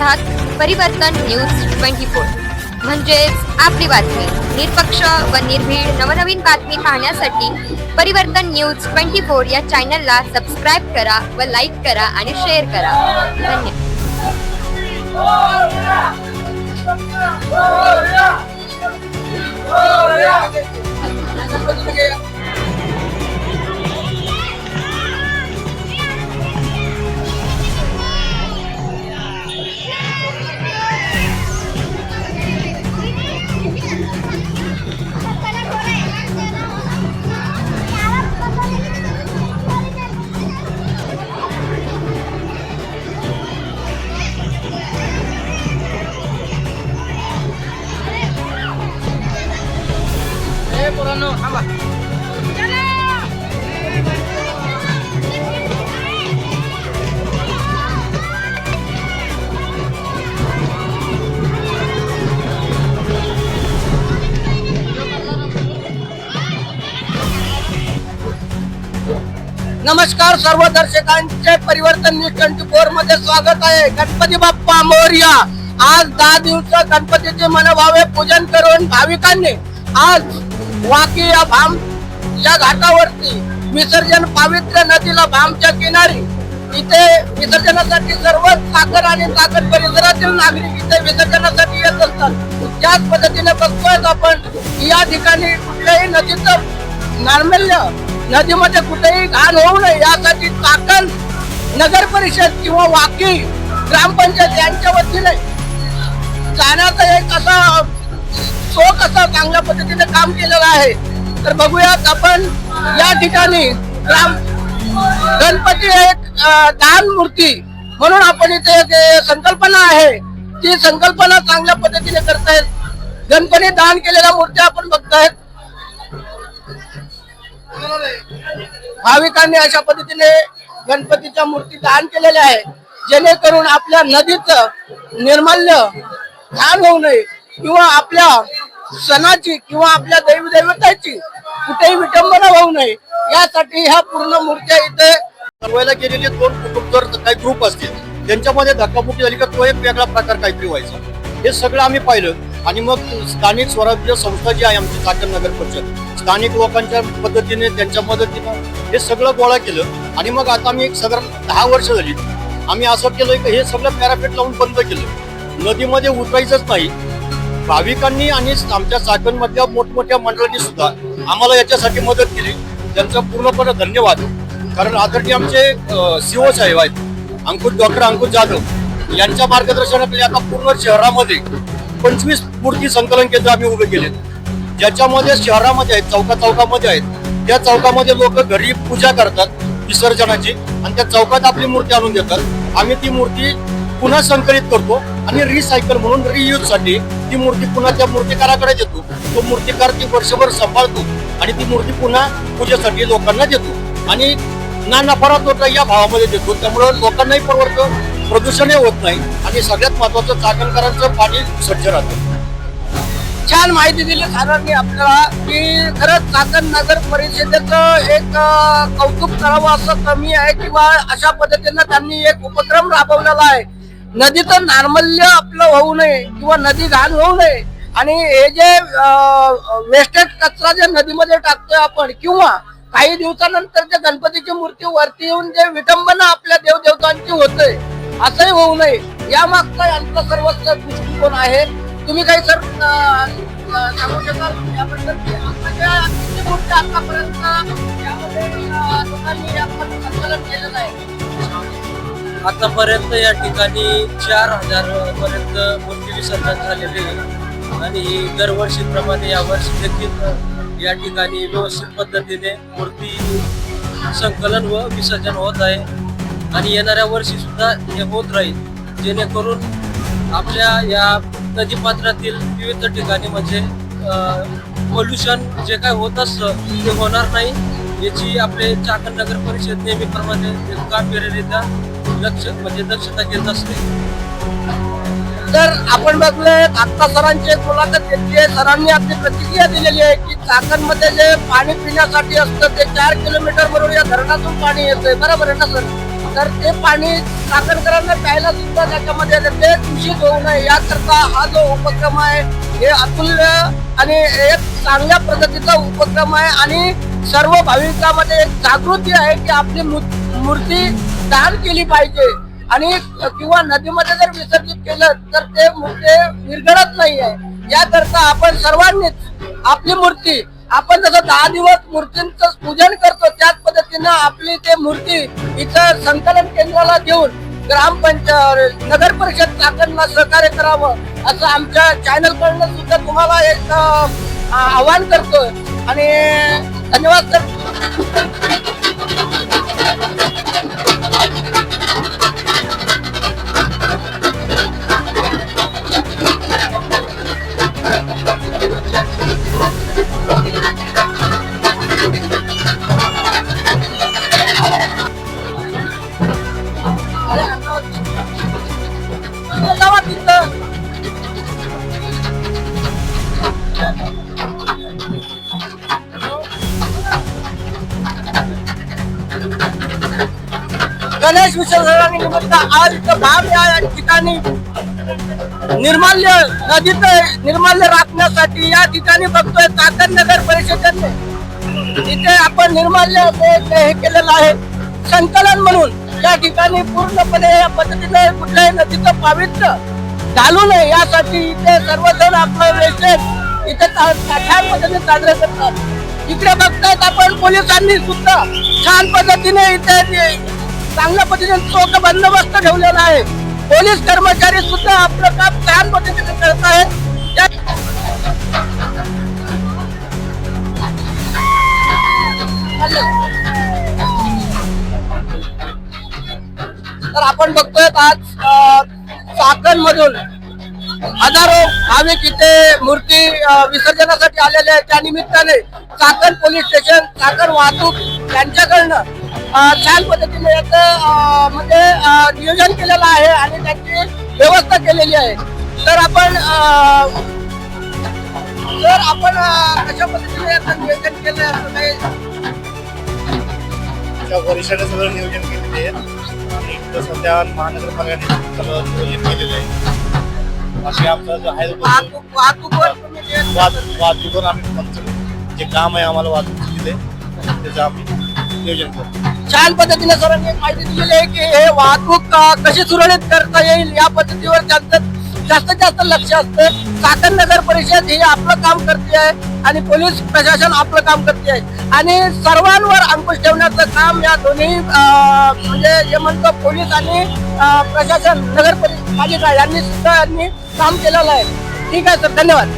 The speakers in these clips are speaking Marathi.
आहात परिवर्तन न्यूज ट्वेंटी फोर. म्हणजेच आपली बातमी. निरपक्ष व निर्भीड नवनवीन बातमी पाहण्यासाठी परिवर्तन न्यूज ट्वेंटी फोर या चॅनलला सबस्क्राईब करा व लाईक करा आणि शेअर करा. धन्यवाद. नमस्कार सर्व दर्शकांचे परिवर्तन न्यूज ट्वेंटी फोरमध्ये स्वागत आहे. गणपती बाप्पा मोर्या. आज दहा दिवस गणपतीचे मनभावे पूजन करून भाविकांनी आज वाकी या भाम या घाटावरती विसर्जन पावित्र्य नदीला भामच्या किनारी इथे विसर्जनासाठी सर्व साखर आणि साखर परिसरातील नागरिक इथे विसर्जनासाठी येत असतात. त्याच पद्धतीने बघतोय आपण. या ठिकाणी कुठल्याही नदीचं नार्मल्य नदीमध्ये कुठेही घाण होऊ नये यासाठी चाकण नगर परिषद किंवा वाकी ग्रामपंचायत यांच्या वतीने जाण्याचा एक असा शोक असा चांगल्या पद्धतीने काम केलेलं आहे. तर बघूयात आपण या ठिकाणी ग्राम गणपती एक दान मूर्ती म्हणून आपण इथे संकल्पना आहे. ती संकल्पना चांगल्या पद्धतीने करतायत. गणपती दान केलेल्या मूर्त्या आपण बघतायत. भाविकांनी अशा पद्धतीने गणपतीच्या मूर्ती दान केलेल्या आहे जेणेकरून आपल्या नदीचं निर्माल्य घाण होऊ नये किंवा आपल्या सणाची किंवा आपल्या दैवदैवताची कुठेही विटंबना होऊ नये. यासाठी ह्या पूर्ण मूर्त्या इथे ठरवायला गेलेले दोन कुटुंब जर काही ग्रुप असतील त्यांच्यामध्ये धक्काबुक्की झाली का तो एक वेगळा प्रकार काहीतरी व्हायचा. हे सगळं आम्ही पाहिलं. आणि मग स्थानिक स्वराज्य संस्था जी आहे आमची चाकण नगर परिषद स्थानिक लोकांच्या पद्धतीने त्यांच्या मदतीनं हे सगळं गोळा केलं. आणि मग आता आम्ही एक साधारण दहा वर्ष झाली. आम्ही असं केलं की हे सगळं पॅरापेट लावून बंद केलं. नदीमध्ये उतरायचंच नाही. भाविकांनी आणि आमच्या चाकण मोठमोठ्या मंडळांनी सुद्धा आम्हाला याच्यासाठी मदत केली. त्यांचा पूर्णपणे धन्यवाद. कारण आदरणीय आमचे सीओ साहेब आहेत. अंकुश डॉक्टर अंकुश जाधव. यांच्या मार्गदर्शनाखाली आता पूर्ण शहरामध्ये पंचवीस मूर्ती संकलन केंद्र आम्ही उभे केले ज्याच्यामध्ये शहरामध्ये आहेत चौका चौकामध्ये आहेत. त्या चौकामध्ये लोक घरी पूजा करतात विसर्जनाची. आणि त्या चौकात आपली मूर्ती आणून देतात. आम्ही ती मूर्ती पुन्हा संकलित करतो आणि रिसायकल म्हणून रियूजसाठी ती मूर्ती पुन्हा त्या मूर्तिकाराकडे देतो. तो मूर्तिकार ती वर्षभर सांभाळतो आणि ती मूर्ती पुन्हा पूजेसाठी लोकांना देतो. आणि ना नफा तोटा या भावामध्ये देतो. त्यामुळं लोकांनाही परवडतं प्रदूषणही होत नाही आणि सगळ्यात महत्वाचं चाकणकरांचं पाणी स्वच्छ राहतं. छान माहिती दिली सरांनी आपल्याला की खरंच चाकण नगर परिषदेचं एक कौतुक करावं असं कमी आहे किंवा अशा पद्धतीनं त्यांनी एक उपक्रम राबवलेला आहे. नदीचं नार्मल्य आपलं होऊ नये किंवा नदी घाण होऊ नये आणि हे जे वेस्टेज कचरा जे नदीमध्ये टाकतोय आपण किंवा काही दिवसानंतर जे गणपतीची मूर्ती वरती येऊन जे विटंबना आपल्या देवदेवतांची होते असंही होऊ नये. या मागचा यांचा सर्वच दृष्टिकोन आहे. तुम्ही काही सर सांगू शकाल? याबद्दल आतापर्यंत यामध्ये लोकांनी केलेलं आहे? आतापर्यंत या ठिकाणी चार हजार पर्यंत मूर्ती विसर्जन झालेले आहे आणि दरवर्षीप्रमाणे या वर्षी देखील या ठिकाणी व्यवस्थित पद्धतीने मूर्ती संकलन व विसर्जन होत आहे. आणि येणाऱ्या वर्षी सुद्धा हे होत राहील. जेणेकरून आपल्या या नदीपात्रातील विविध ठिकाणी म्हणजे पोल्युशन जे काय होत असतं ते होणार नाही. याची आपले चाकण नगर परिषद नेहमीप्रमाणे गांभीर्यरित्या लक्ष म्हणजे दक्षता घेत असते. तर आपण बघले आत्ता सरांची एक मुलाखत घेतली आहे. सरांनी आपली प्रतिक्रिया दिलेली आहे की चाकणमध्ये जे पाणी पिण्यासाठी असतं ते चार किलोमीटर बरोबर या धरणातून पाणी येतंय. बरोबर आहे ना सर? तर ते पाणी चाकणकरांना प्यायला सुद्धा त्याच्यामध्ये ते दूषित होऊ नये याकरता हा जो उपक्रम आहे हे अतुल्य आणि एक चांगल्या पद्धतीचा उपक्रम आहे आणि सर्व भाविकांमध्ये एक जागृती आहे की आपली मू- मूर्ती दान केली पाहिजे. आणि किंवा नदीमध्ये जर विसर्जित केलं तर ते मूर्ती विरघळत नाही आहे. याकरता आपण सर्वांनीच आपली मूर्ती आपण जसं दहा दिवस मूर्तींचं पूजन करतो त्याच पद्धतीनं आपली ते मूर्ती इथं संकलन केंद्राला देऊन ग्रामपंचायत नगर परिषद चाकणला सहकार्य करावं असं आमच्या चॅनल कडनं सुद्धा तुम्हाला एक आवाहन करतो आणि धन्यवाद सर. गणेश आज इथं भाग या ठिकाणी निर्माल्य नदीत निर्माल्य राखण्यासाठी या ठिकाणी बघतोय चाकण नगर परिषदेने. इथे आपण निर्माल्य हे केलेलं आहे संकलन म्हणून या ठिकाणी पूर्णपणे या पद्धतीने कुठल्याही नदीचं पावित्र्य घालू नये यासाठी इथे सर्वजण आपलं वेळेस इथे छान पद्धतीने साजरे करतात. इकडे बघतायत आपण पोलिसांनी सुद्धा छान पद्धतीने इथे चांगल्या पद्धतीने चोख बंदोबस्त ठेवलेला आहे. पोलीस कर्मचारी सुद्धा आपलं काम छान पद्धतीने करत आहेत. तर आपण बघतोय आज चाकण मधून हजारो भाविक इथे मूर्ती विसर्जनासाठी आलेले आहेत. त्या निमित्ताने चाकण पोलीस स्टेशन चाकण वाहतूक यांच्याकडनं छान पद्धतीने याचं म्हणजे नियोजन केलेलं आहे आणि त्याची व्यवस्था केलेली आहे. तर आपण तर आपण कशा पद्धतीने याचं नियोजन केलं असं काही वर्षाने सगळं नियोजन केलेले आहे. आणि सध्या महानगरपालिकेने सगळं नियोजन केलेलं आहे. असे आमचं जो आहे तो वाहतूक वाहतूकवर आम्ही जे काम आहे आम्हाला वाहतूक दिले त्याचं आम्ही नियोजन छान पद्धतीने सरांनी एक माहिती दिलेली आहे की हे वाहतूक कशी सुरळीत करता येईल या पद्धतीवर त्यांचं जास्तीत जास्त लक्ष असतं. चाकण नगर परिषद ही आपलं काम करते आहे आणि पोलीस प्रशासन आपलं काम करते आहे. आणि सर्वांवर अंकुश ठेवण्याचं काम या दोन्ही म्हणजे हे म्हणतो पोलीस आणि प्रशासन नगर पालिका यांनी सुद्धा यांनी काम केलेलं आहे. ठीक आहे सर धन्यवाद.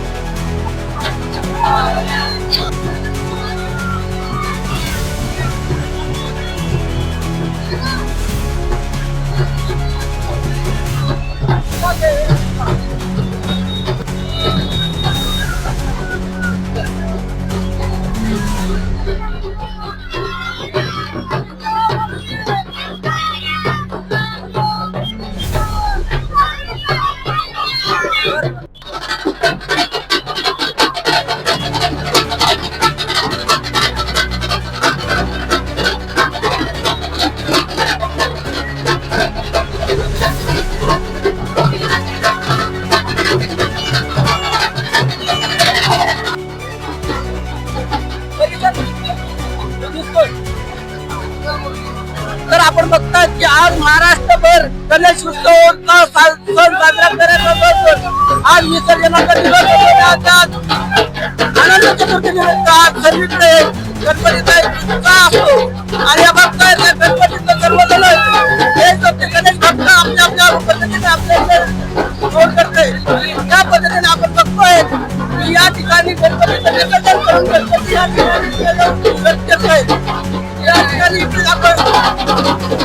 तर आपण बघतात की आज महाराष्ट्रभर गणेश उत्सवाचा सण साजरा करत आज विसर्जनाचा दिवस आनंद चतुर्थी निमित्त आज सर्वीकडे गणपतीचा उत्साह असतो. आणि या बघताय त्या गणपतीचं सर्वजण हे गणेश भक्त आपल्या आपल्या पद्धतीने आपल्याकडे करते त्या पद्धतीने या ठिकाणी गणपतीचं विसर्जन करून गणपती या ठिकाणी विसर्जन करतोय या ठिकाणी आपण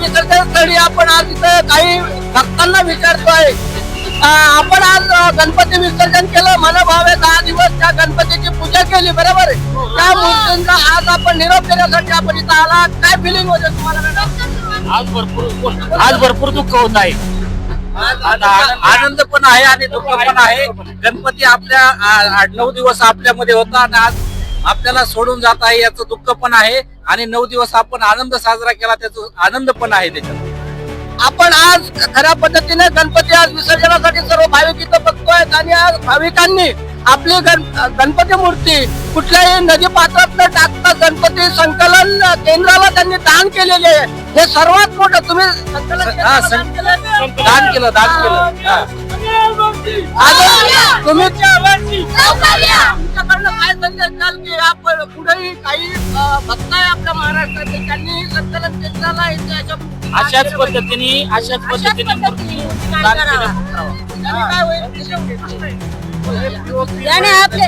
विसर्जनस्थळी आपण आज इथं काही भक्तांना विचारतोय. आपण आज गणपती विसर्जन केलं. मनोभावे दहा दिवस त्या गणपतीची पूजा केली बरोबर त्या मूर्तींचा आज आपण निरोप देण्यासाठी आपण इथं आला. काय फिलिंग होते तुम्हाला मॅडम आज भरपूर आज भरपूर दुःख होत आहे. आनंद पण आहे आणि दुःख पण आहे. गणपती आपल्या आठ नऊ दिवस आपल्यामध्ये होता आणि आज आपल्याला सोडून जात आहे याचं दुःख पण आहे आणि नऊ दिवस आपण आनंद साजरा केला त्याचा आनंद पण आहे त्याच्यात. आपण आज खऱ्या पद्धतीने गणपती आज विसर्जनासाठी सर्व भाविक इथं बघतोय आणि आज भाविकांनी आपली गण गणपती मूर्ती कुठल्याही नदी पात्रात न टाकता गणपती संकलन केंद्राला त्यांनी दान केलेले आहे. हे सर्वात मोठं तुम्ही दान केलं? दान केलं हा. आज तुम्ही तुमच्याकडनं काय संदेश द्याल की आपण पुढेही काही भक्त आहे आपल्या महाराष्ट्राचे त्यांनी संकलन केंद्राला इथे अशा- अशाच पद्धतीने अशाच पद्धतीने काय होईल? याने आपले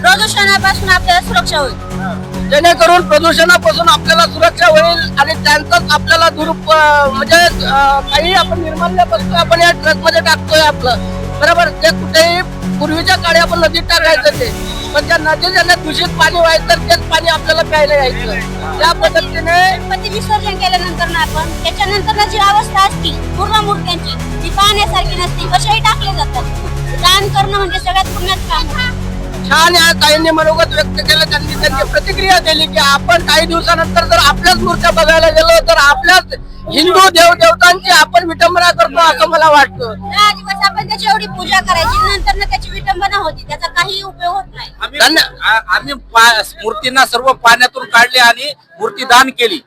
प्रदूषणापासून आपल्याला सुरक्षा होईल. जेणेकरून प्रदूषणापासून आपल्याला सुरक्षा होईल आणि त्यांचाच आपल्याला दुरुप म्हणजे अं, काही आपण निर्माल्य वस्तू आपण या ट्रकमध्ये टाकतोय आपलं. बरोबर? ते कुठेही पूर्वीच्या काळी आपण नदीत टाकायचं ते. पण त्या नदीत ज्यांना दूषित पाणी व्हायचं तर तेच पाणी आपल्याला प्यायला यायचं. त्या पद्धतीने गणपती विसर्जन केल्यानंतर ना आपण त्याच्यानंतर जी अवस्था असती पूर्ण मूर्त्यांची ती पाहण्यासारखी नसती. कशाही टाकले जातात. दान करणं म्हणजे सगळ्यात पुण्यात काम आहे. छान या ताईंनी मनोगत व्यक्त केलं त्यांनी त्यांची प्रतिक्रिया दिली की आपण काही दिवसानंतर जर आपल्याच मूर्त्या बघायला गेलो तर आपल्याच हिंदू देव देवतांची आपण विटंबना करतो असं मला वाटतं. दहा दिवस आपण त्याची एवढी पूजा करायची नंतर ना त्याची विटंबना होती त्याचा काही उपयोग होत नाही. आम्ही धन्य- आ- आम्ही पा- मूर्तींना सर्व पाण्यातून काढले आणि मूर्ती दान केली.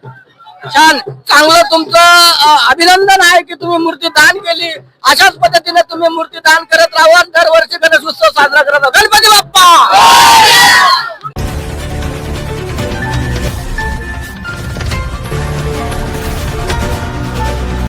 छान चांगलं तुमचं अभिनंदन आहे की तुम्ही मूर्ती दान केली. अशाच पद्धतीने तुम्ही मूर्ती दान करत राहा दरवर्षी गणेश उत्सव साजरा करत गणपती बाप्पा!